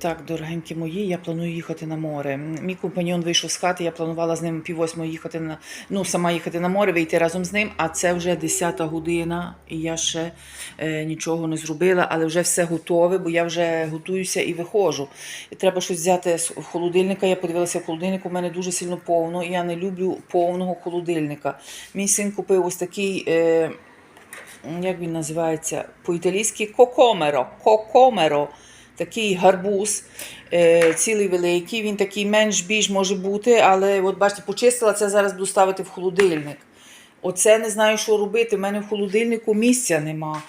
Так, дорогенькі мої, я планую їхати на море. Мій компаньон вийшов з хати, я планувала з ним пів восьмої їхати на ну, сама їхати на море, вийти разом з ним. А це вже 10 година, і я ще е, нічого не зробила, але вже все готове, бо я вже готуюся і виходжу. Треба щось взяти з холодильника. Я подивилася в холодильнику, у мене дуже сильно повно, і я не люблю повного холодильника. Мій син купив ось такий. Е, як він називається по-італійськи кокомеро. Кокомеро. Такий гарбуз, е, цілий великий. Він такий менш більш може бути, але от бачите, почистила це зараз буду ставити в холодильник. Оце не знаю, що робити. У мене в холодильнику місця нема.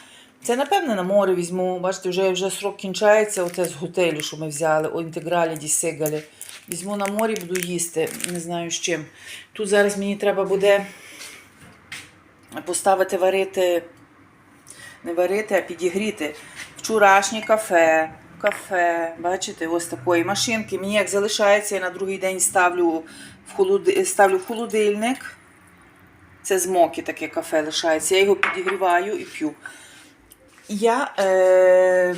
Це, напевне, на море візьму. Бачите, вже, вже срок кінчається. Оце з готелю, що ми взяли, у інтегралі ді сигалі. Візьму на морі, буду їсти. Не знаю з чим. Тут зараз мені треба буде поставити варити, не варити, а підігріти вчорашнє кафе. Кафе, бачите, ось такої машинки. Мені як залишається, я на другий день ставлю в, холоди... ставлю в холодильник. Це з моки таке кафе лишається. Я його підігріваю і п'ю. Я е,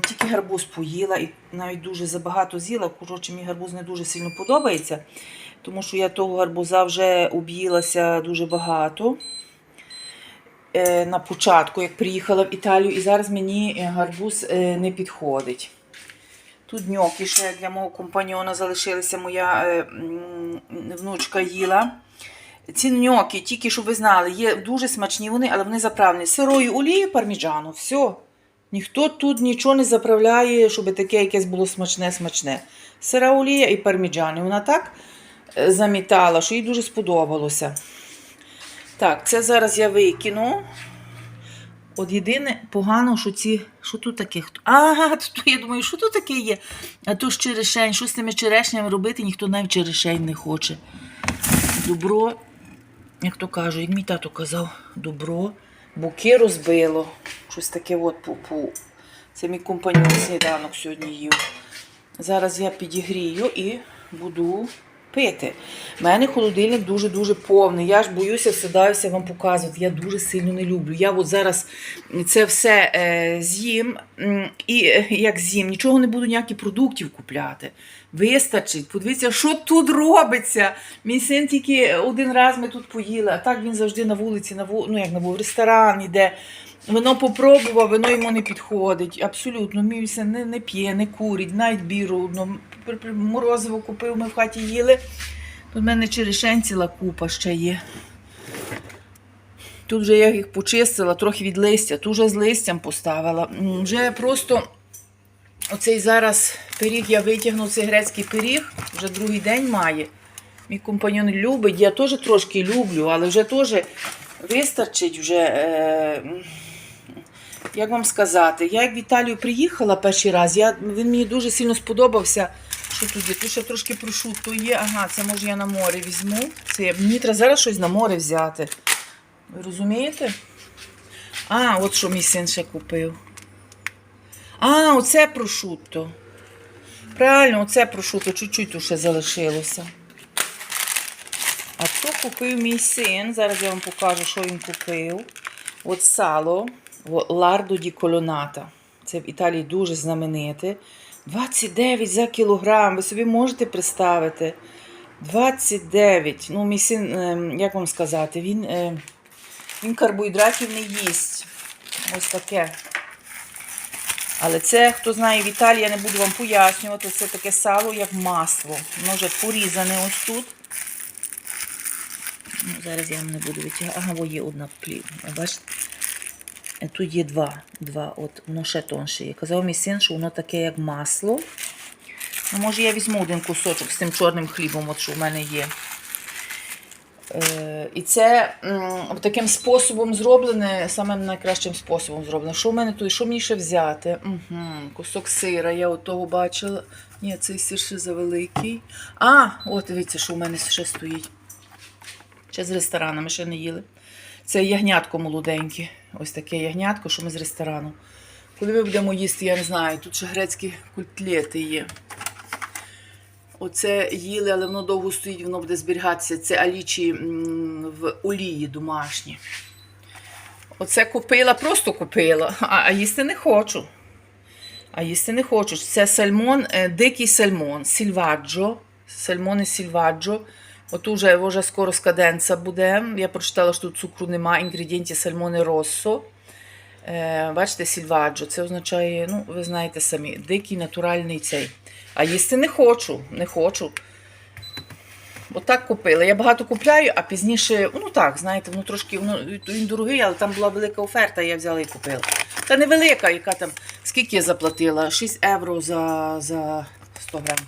тільки гарбуз поїла і навіть дуже забагато з'їла. Коротше, мій гарбуз не дуже сильно подобається, тому що я того гарбуза вже об'їлася дуже багато на початку, як приїхала в Італію, і зараз мені е, гарбуз е, не підходить. Тут ньоки ще для мого компаньона залишилися, моя е, внучка їла. Ці ньоки, тільки щоб ви знали, є дуже смачні вони, але вони заправлені сирою олією парміджану. Все. Ніхто тут нічого не заправляє, щоб таке якесь було смачне-смачне. Сира олія і парміджан. Вона так е, замітала, що їй дуже сподобалося. Так, це зараз я викину. От єдине погано, що ці. Що тут таке? А, тут я думаю, що тут таке є? А то ж черешень, що з тими черешнями робити, ніхто навіть черешень не хоче. Добро, як то кажуть, як мій тато казав, добро, буки розбило. Щось таке от пу-пу. Це мій компаньон сніданок сьогодні їв. Зараз я підігрію і буду пити. У мене холодильник дуже-дуже повний. Я ж боюся, всидаюся вам показувати. Я дуже сильно не люблю. Я от зараз це все е, з'їм і е, як з'їм, нічого не буду ніяких продуктів купляти. Вистачить. Подивіться, що тут робиться. Мій син тільки один раз ми тут поїли, а так він завжди на вулиці, на ву... ну як на вулиці, ресторан іде. Вино попробував, вино йому не підходить. Абсолютно. Мій не, не п'є, не курить, навіть біру. Ну, морозиво купив, ми в хаті їли. Тут в мене черешень ціла купа ще є. Тут вже я їх почистила, трохи від листя, тут вже з листям поставила. Вже просто оцей зараз пиріг я витягну, цей грецький пиріг, вже другий день має. Мій компаньон любить, я теж трошки люблю, але вже теж вистачить вже. Е, як вам сказати, я як в Італію приїхала перший раз, я, він мені дуже сильно сподобався. Що тут є? Тут ще трошки прошутто є. Ага, це може я на море візьму. Це мені треба зараз щось на море взяти. Ви розумієте? А, от що мій син ще купив. А, оце прошутто. Правильно, оце прошутто, чуть-чуть ще залишилося. А то купив мій син. Зараз я вам покажу, що він купив. От сало лардо ді колоната. Це в Італії дуже знамените. 29 за кілограм. Ви собі можете представити. 29. Ну, мій син, ем, як вам сказати, він, е, він карбоїдратів не їсть. Ось таке. Але це, хто знає в Італії, я не буду вам пояснювати. Це таке сало, як масло. Воно вже порізане ось тут. Ну, зараз я вам не буду витягати. Ага, бо є одна плів. Бачите? Тут є два. два. От, воно ще тонше є. Казав мій син, що воно таке, як масло. Ну, може, я візьму один кусочок з тим чорним хлібом, от що в мене є. Е, і це м, таким способом зроблене, самим найкращим способом зроблено. Що в мене тут? Що мені ще взяти? Угу, кусок сира, я от того бачила. Ні, цей сир ще завеликий. А, от дивіться, що в мене ще стоїть. Ще з ресторану, ми ще не їли. Це ягнятко молоденьке. Ось таке ягнятко, що ми з ресторану. Коли ми будемо їсти, я не знаю, тут ще грецькі культлети є. Оце їли, але воно довго стоїть, воно буде зберігатися. Це алічі в олії домашні. Оце купила, просто купила, а, а їсти не хочу. А їсти не хочуть. Це сальмон, е, дикий сальмон, сільваджо. Сальмони сільваджо. От уже, вже скоро скаденца буде. Я прочитала, що тут цукру нема, інгредієнті сальмони россо. Е, бачите, сільваджо. Це означає, ну, ви знаєте самі, дикий натуральний цей. А їсти не хочу, не хочу. Бо так купила. Я багато купляю, а пізніше, ну так, знаєте, воно трошки воно, він дорогий, але там була велика оферта, я взяла і купила. Та невелика, яка там, скільки я заплатила? 6 євро за, за 100 грам.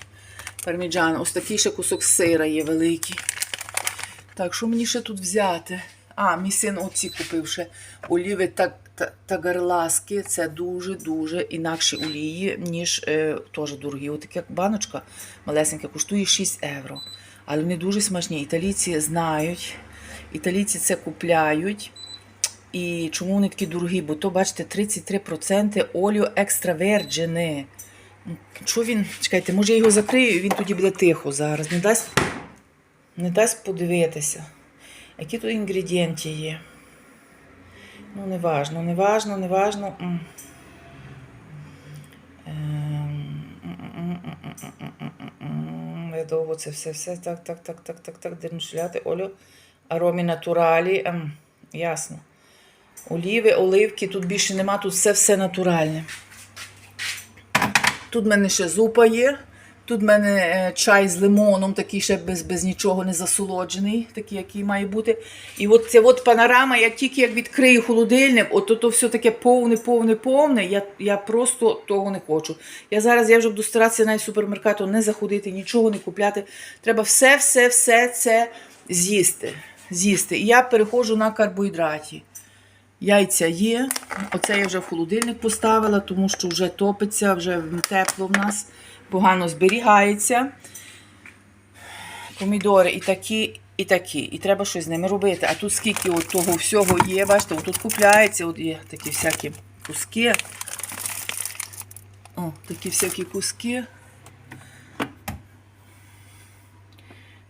Парміджан. Ось такий ще кусок сира є великий. Так, що мені ще тут взяти? А, мій син оці купив ще оліви та, та, тагарласки. Це дуже-дуже інакші олії, ніж е, теж дорогі. Ось така баночка малесенька коштує 6 євро. Але вони дуже смачні. Італійці знають, італійці це купляють. І чому вони такі дорогі? Бо то, бачите, 33% олію екстравержене. Що він? Чекайте, може я його закрию, він тоді буде тихо зараз. Не дасть, не дасть подивитися. Які тут інгредієнти є? Ну, не важно, не важно, не важно. Ем. Я довго це все, все так, так, так, так, так, так, дерншляти. Олю, аромі натуралі. Ем, ясно. Оліви, оливки, тут більше нема, тут все все натуральне. Тут в мене ще зупа є. Тут в мене е, чай з лимоном, такий ще без, без нічого не засолоджений, такий, який має бути. І от ця от панорама, я тільки як відкрию холодильник, от то, все таке повне, повне, повне. Я, я просто того не хочу. Я зараз я вже буду старатися навіть супермеркату не заходити, нічого не купляти. Треба все, все, все це з'їсти. з'їсти. І я переходжу на карбоїдраті. Яйця є. Оце я вже в холодильник поставила, тому що вже топиться, вже тепло в нас, погано зберігається. Помідори і такі, і такі. І треба щось з ними робити. А тут скільки от того всього є, бачите, от тут купляється, от є такі всякі куски. О, такі всякі куски.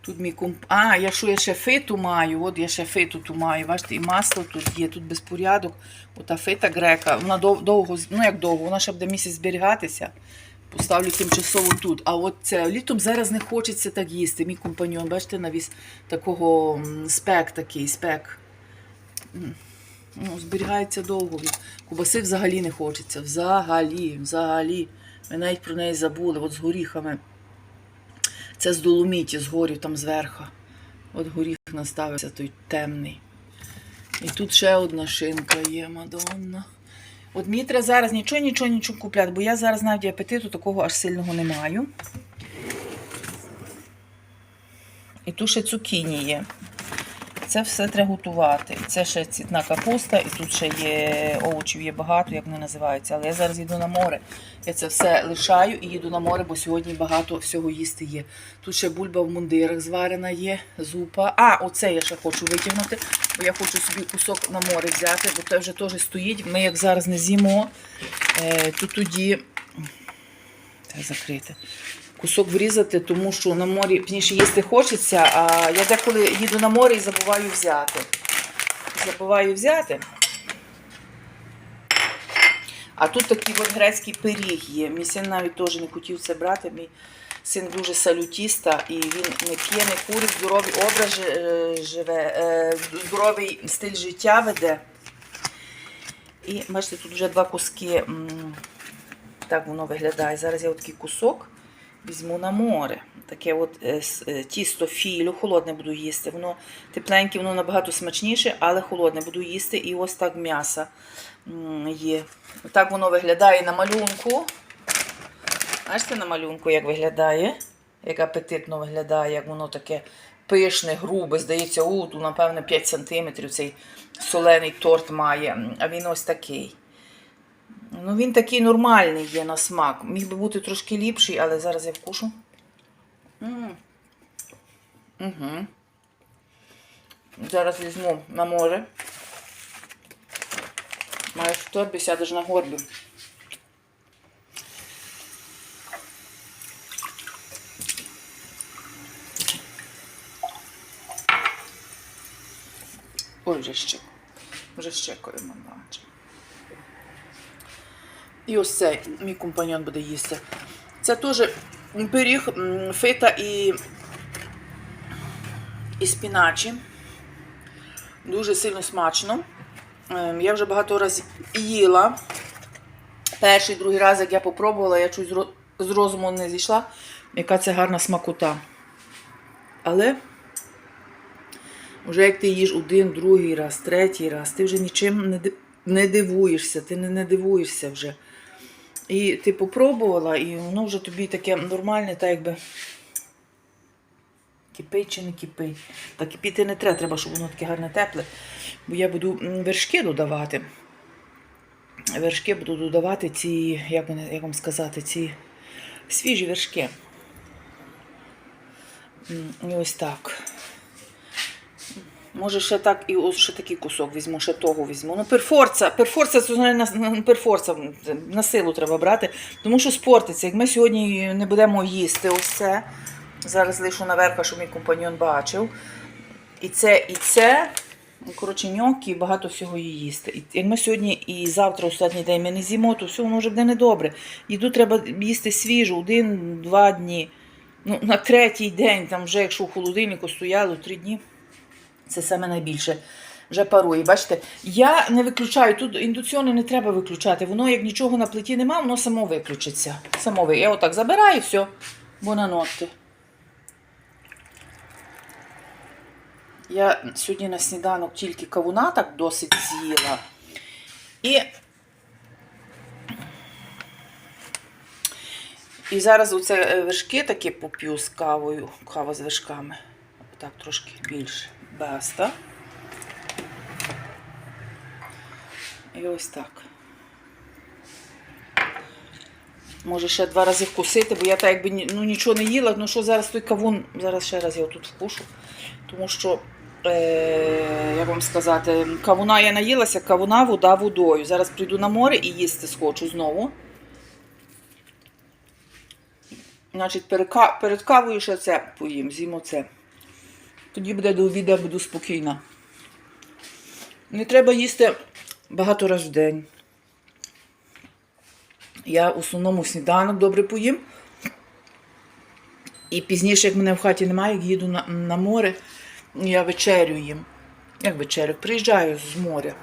Тут мій комп... А, я що я ще фиту маю, от я ще фиту ту маю, бачите, і масло тут є, тут безпорядок. Ота фита грека, вона дов- довго, ну як довго, вона ще буде місяць зберігатися. Поставлю тимчасово тут. А от це літом зараз не хочеться так їсти. Мій компаньон, бачите, навіс такого спек такий, спек. Ну, зберігається довго. Кубаси взагалі не хочеться. Взагалі, взагалі. Ми навіть про неї забули, от з горіхами. Це з доломіті, з горів там зверху. От горіх наставився той темний. І тут ще одна шинка є, Мадонна. От мені треба зараз нічого, нічого, нічого купляти, бо я зараз навіть апетиту такого аж сильного не маю. І тут ще цукіні є. Це все треба готувати. Це ще цвітна капуста, і тут ще є овочів є багато, як вони називаються. Але я зараз їду на море. Я це все лишаю і їду на море, бо сьогодні багато всього їсти є. Тут ще бульба в мундирах зварена є, зупа. А, оце я ще хочу витягнути, бо я хочу собі кусок на море взяти, бо це вже теж стоїть. Ми як зараз не з'їмо, е, то тоді закрити. Кусок врізати, тому що на морі пізніше їсти хочеться, а я деколи їду на море і забуваю взяти. Забуваю взяти. А тут такий от грецький пиріг є. Мій син навіть теж не хотів це брати. Мій син дуже салютіста і він не п'є, не курить, здоровий образ е, живе, е, здоровий стиль життя веде. І бачите, тут вже два куски. Так воно виглядає. Зараз я такий кусок візьму на море. Таке от е, е, тісто філю, холодне буду їсти. Воно тепленьке, воно набагато смачніше, але холодне буду їсти. І ось так м'ясо є. Так воно виглядає на малюнку. Бачите на малюнку, як виглядає? Як апетитно виглядає, як воно таке пишне, грубе. Здається, у, напевно, 5 см цей солений торт має. А він ось такий. Ну, він такий нормальний є на смак. Міг би бути трошки ліпший, але зараз я вкушу. Угу. Зараз візьму на море. Маєш в торбі, сядеш на горбі. Ой, вже ще. Вже щекою мама. І ось цей мій компаньон буде їсти. Це теж пиріг фита і, і спіначі. Дуже сильно смачно. Ем, Я вже багато разів їла. Перший, другий раз, як я попробувала, я чуть з розуму не зійшла, яка це гарна смакота. Але вже як ти їш один, другий раз, третій раз, ти вже нічим не дивуєшся, ти не, не дивуєшся вже. І ти попробувала, і воно вже тобі таке нормальне, так якби кипить чи не кипить. Та кипіти не треба, треба, щоб воно таке гарне тепле. Бо я буду вершки додавати. Вершки буду додавати ці, як, вони, як вам сказати, ці свіжі вершки. І ось так. Може, ще так, і ще такий кусок візьму, ще того візьму. Ну, перфорца, перфорца, на- перфорца на силу треба брати, тому що спортиться. Як ми сьогодні не будемо їсти ось це. Зараз лишу наверх, щоб мій компаньон бачив. І це, і це. Ну, Коротше, ньокі, багато всього її їсти. І як ми сьогодні і завтра, останній день, ми не з'їмо, то все воно вже буде недобре. Їду треба їсти свіжу, один-два дні. Ну, на третій день, там вже якщо в холодильнику стояло три дні, це саме найбільше. Вже парує. Бачите, я не виключаю, тут індуціони не треба виключати. Воно, як нічого на плиті нема, воно само виключиться. Само ви. Я отак забираю і все. Бонанотти. Я сьогодні на сніданок тільки кавуна так досить з'їла. І, і зараз оце вершки такі поп'ю з кавою, кава з вершками. Так, трошки більше. Баста. І ось так. Може ще два рази вкусити, бо я так якби ну, нічого не їла. Ну що зараз той кавун, зараз ще раз я тут вкушу. Тому що, е, як вам сказати, кавуна я наїлася, кавуна вода водою. Зараз прийду на море і їсти схочу знову. Значить, перед, кавою ще це поїм, з'їм оце. Тоді буде до обіду, буду спокійна. Не треба їсти багато разів в день. Я в основному сніданок добре поїм. І пізніше, як мене в хаті немає, як їду на, на море, я вечерю їм. Як вечерю? Приїжджаю з моря.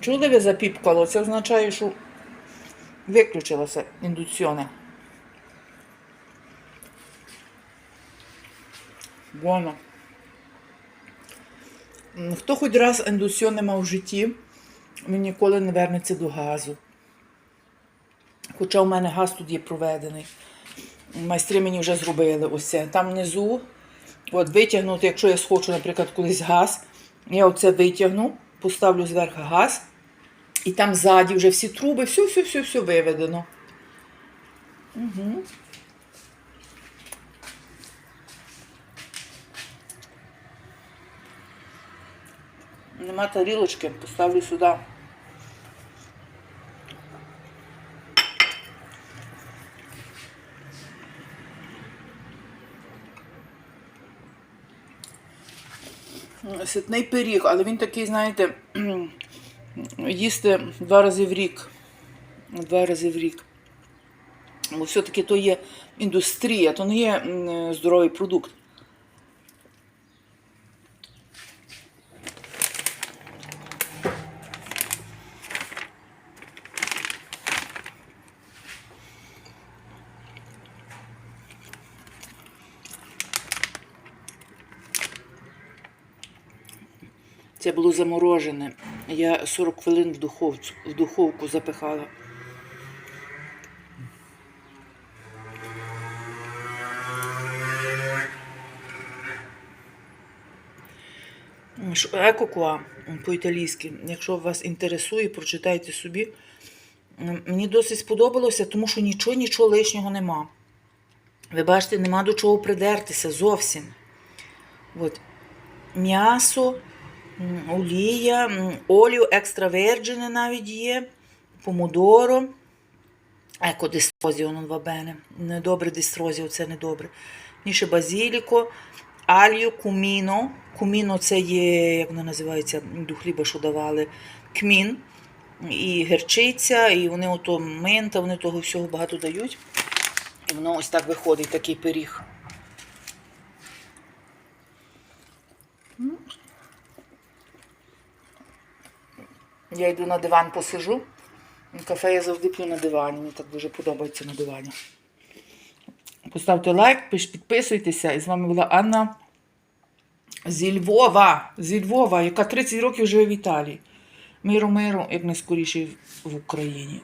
Чули ви запіпкало? Це означає, що виключилася індуціоне. Воно. Хто хоч раз індуціоне мав в житті, він ніколи не вернеться до газу. Хоча у мене газ тут є проведений. Майстри мені вже зробили ось це. Там внизу, от витягнути, якщо я схочу, наприклад, колись газ, я оце витягну, поставлю зверху газ, і там ззаді вже всі труби, все, все, все, все виведено. Угу. Нема тарілочки, поставлю сюди. Ситний пиріг, але він такий, знаєте, їсти два рази в рік. Два рази в рік. Бо все-таки то є індустрія, то не є здоровий продукт. Це було заморожене. Я 40 хвилин в духовцю, в духовку запихала. Екокуа по-італійськи. Якщо вас інтересує, прочитайте собі. Мені досить сподобалося, тому що нічого, нічого лишнього нема. Ви бачите, нема до чого придертися зовсім. От. М'ясо, олія, олію екстравержене навіть є, помодоро. Еко дистрозіо non va. Недобре дистрозіо, це недобре. Ніше базіліко, алію, куміно. Куміно це є, як воно називається, до хліба, що давали. кмін, і герчиця, і вони ото мента, вони того всього багато дають. І воно ось так виходить, такий пиріг. Я йду на диван посижу. Кафе я завжди п'ю на дивані. Мені так дуже подобається на дивані. Поставте лайк, підписуйтеся. І з вами була Анна зі Львова. Зі Львова, яка 30 років живе в Італії. Миру, миру, як найскоріше в Україні.